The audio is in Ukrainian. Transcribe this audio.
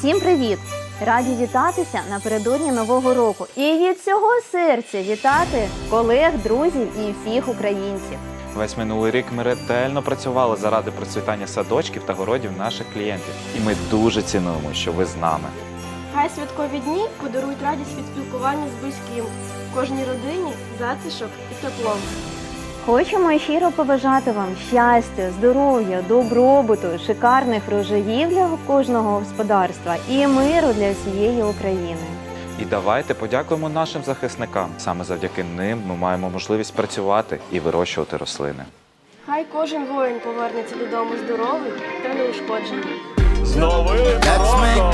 Всім привіт! Раді вітатися напередодні нового року і від всього серця вітати колег, друзів і всіх українців. Весь минулий рік ми ретельно працювали заради процвітання садочків та городів наших клієнтів. І ми дуже цінуємо, що ви з нами. Хай святкові дні подарують радість від спілкування з близьким. Кожній родині затишок і тепло. Хочемо щиро побажати вам щастя, здоров'я, добробуту, шикарних врожаїв для кожного господарства і миру для всієї України. І давайте подякуємо нашим захисникам. Саме завдяки ним ми маємо можливість працювати і вирощувати рослини. Хай кожен воїн повернеться додому здоровий та неушкоджений. З новим роком!